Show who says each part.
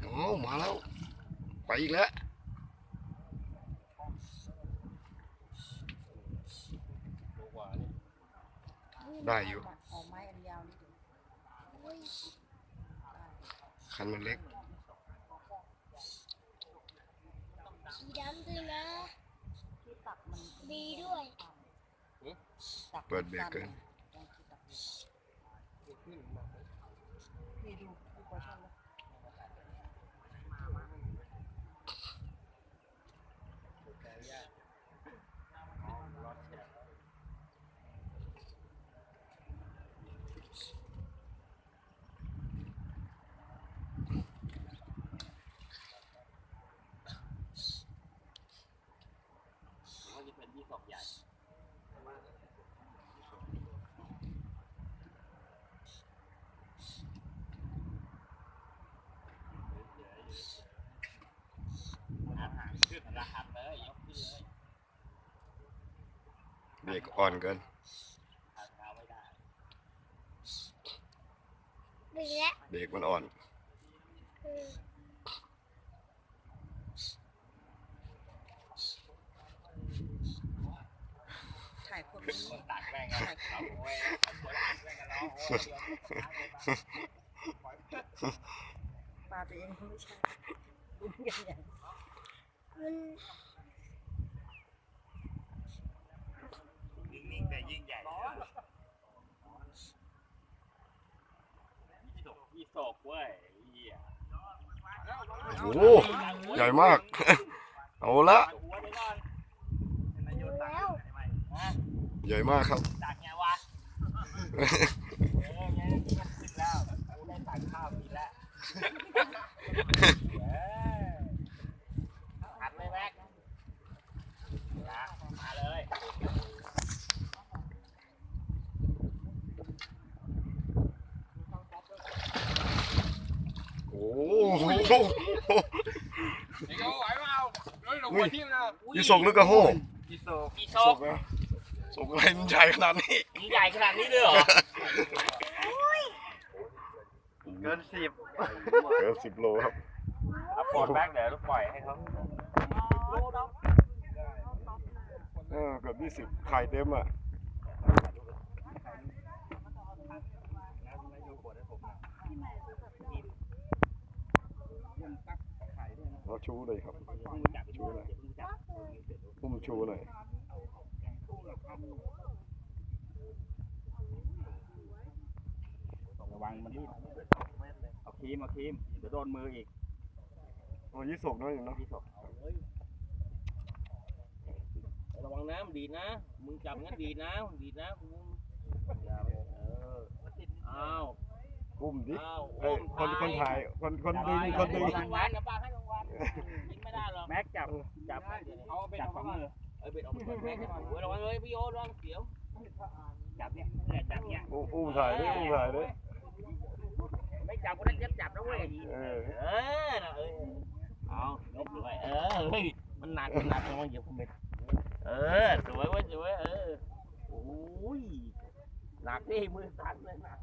Speaker 1: เอามาแล้ว ไปอีกแล้วได้อยู่คันมันเล็ก
Speaker 2: สีดำด้วยนะ
Speaker 3: มี
Speaker 2: ด้วย
Speaker 1: เปิดเบรกเกิน
Speaker 3: นี่ดูดูปลาช่อนแล้ว
Speaker 4: ก็จะเป็นยี่สกใหญ่ อาหารขึ้นรหัสเลยยกขึ้นเลย
Speaker 1: เบรกอ่อนเกิน
Speaker 4: ทางเท้าไม่ได้
Speaker 2: ดีแล้ว
Speaker 1: เบรกมันอ่อน
Speaker 2: อืม
Speaker 3: ถ่ายคนนี้
Speaker 4: คนตักแม่งกันเราโอ้ยคนตักแม่งกันเราโอ้ย
Speaker 3: ปลาตัวเองไม่ใช่ดูใหญ่
Speaker 2: มัน
Speaker 4: นิ่งๆแต่ยิ่งใหญ่ ยี่สกเว้ยเหี้ย
Speaker 1: โอ้โหใหญ่มาก เอาละ
Speaker 4: หัวเดี๋ยวก่อน
Speaker 2: ดูแล้ว
Speaker 1: ใหญ่มากครับ
Speaker 4: ตักไงวะเออไงขึ้นแล้วกูได้ตักข้าวกินแล้วเออหันเลยแม็กนะมาเลย
Speaker 1: โอ้โห
Speaker 5: ไอ้เขาไหวเปล่าเฮ้ยเราหัวทิ่มนะ
Speaker 1: ยี่สกนึกกระโห้
Speaker 4: กีโซกีโซ
Speaker 1: สกนะสกอะไรมันใหญ่ขนาดนี้
Speaker 4: มึงใหญ่ขนาดนี้เลยเหรอเกินสิบ
Speaker 1: เกินสิบโลครับ
Speaker 4: เอาปลดแบ็กเดี๋ยวปล่อยให้เขา
Speaker 1: เออเกือบยี่สิบไข่เต็มอะ เราชูเลยครับ ชูเลยพุ่มชูหน่อย
Speaker 4: ระวังมันรีบเอาครีมเอาครีมเดี๋ยวโดนมืออีก
Speaker 1: โอ้ยี่สกน้อยอยู่เนาะ
Speaker 4: พี่ศพระวังน้ำดีนะ มึงจับงั้นดีนะ ดีนะมึงเอออ้าว
Speaker 1: อุ้มดิ
Speaker 4: อ้าว
Speaker 1: เอ้ยคนคนถ่าย คนคนดึงคนดึง
Speaker 4: จับจับเอาเบ็ดออกมาเลยเออเบ็ดออกมาแม็กจับโอ้ยระวังเลยพี่โยระวังเสียวจับเนี่ยเนี่ยจับเนี่ย
Speaker 1: อุ้มอุ้มถ่ายดิอุ้มถ่ายดิ
Speaker 4: ไม่จับก็ได้จับจับนะเว้ย
Speaker 1: เออ
Speaker 4: เออนะเออเอายกด้วยเออเฮ้ยมันหนักมันหนักระวังเหยียบผมเบ็ดเออสวยเว้ยสวยเออโอ้ยหนักดิมือสั่นเลยหนัก